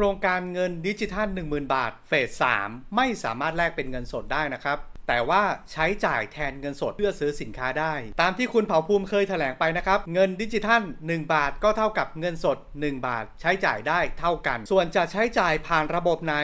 ครงการเงินดิจิทัล 10,000 บาท เฟส 3 ไม่สามารถแลกเป็นเงินสดได้นะครับ แต่ว่าใช้จ่ายแทนเงินสดเพื่อซื้อสินค้าได้ ตามที่คุณเผ่าภูมิเคยแถลงไปนะครับ เงินดิจิทัล 1 บาทก็เท่ากับเงินสด 1 บาท ใช้จ่ายได้เท่ากัน ส่วนจะใช้จ่ายผ่านระบบไหน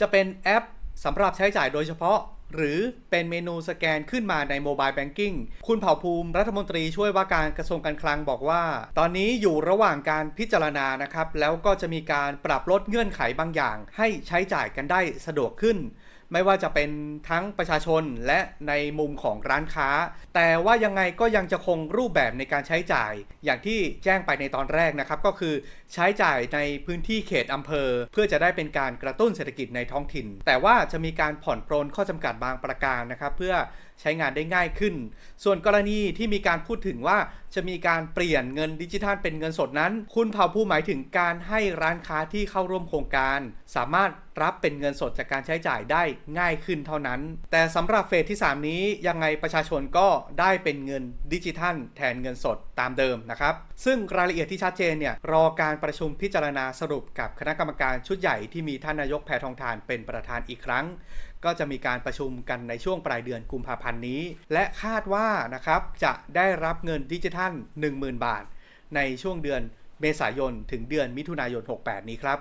จะเป็นแอปสำหรับใช้จ่ายโดยเฉพาะ หรือเป็นเมนูสแกนขึ้นมาในโมบายแบงกิ้งคุณเผ่าภูมิรัฐมนตรีช่วยว่าการกระทรวงการคลังบอกว่า ตอนนี้อยู่ระหว่างการพิจารณานะครับ แล้วก็จะมีการปรับลดเงื่อนไขบางอย่าง ให้ใช้จ่ายกันได้สะดวกขึ้น ไม่ว่าจะเป็นทั้งประชาชนและในมุมของร้านค้า แต่ว่ายังไงก็ยังจะคงรูปแบบในการใช้จ่าย อย่างที่แจ้งไปในตอนแรกนะครับ ก็คือใช้จ่ายในพื้นที่เขตอำเภอ เพื่อจะได้เป็นการกระตุ้นเศรษฐกิจในท้องถิ่น แต่ว่าจะมีการผ่อนปรนข้อจำกัดบางประการนะครับ เพื่อ ใช้งานได้ง่ายขึ้น ส่วนกรณีที่มีการพูดถึงว่าจะมีการเปลี่ยนเงินดิจิทัลเป็นเงินสดนั้น คุณเผ่าผู้หมายถึงการให้ร้านค้าที่เข้าร่วมโครงการ สามารถรับเป็นเงินสดจากการใช้จ่ายได้ง่ายขึ้นเท่านั้น แต่สำหรับเฟสที่ 3 นี้ยังไงประชาชนก็ได้เป็นเงินดิจิทัล แทนเงินสดตามเดิมนะครับ ซึ่งรายละเอียดที่ชัดเจนเนี่ยรอการประชุมพิจารณาสรุปกับคณะกรรมการชุดใหญ่ที่มีท่านนายกแพทองทานเป็นประธานอีกครั้ง ก็จะมีการประชุมกันในช่วงปลายเดือนกุมภาพันธ์นี้ และคาดว่านะครับจะได้รับเงินดิจิทัล 10,000 บาท ในช่วงเดือนเมษายนถึงเดือนมิถุนายน 68 นี้ครับ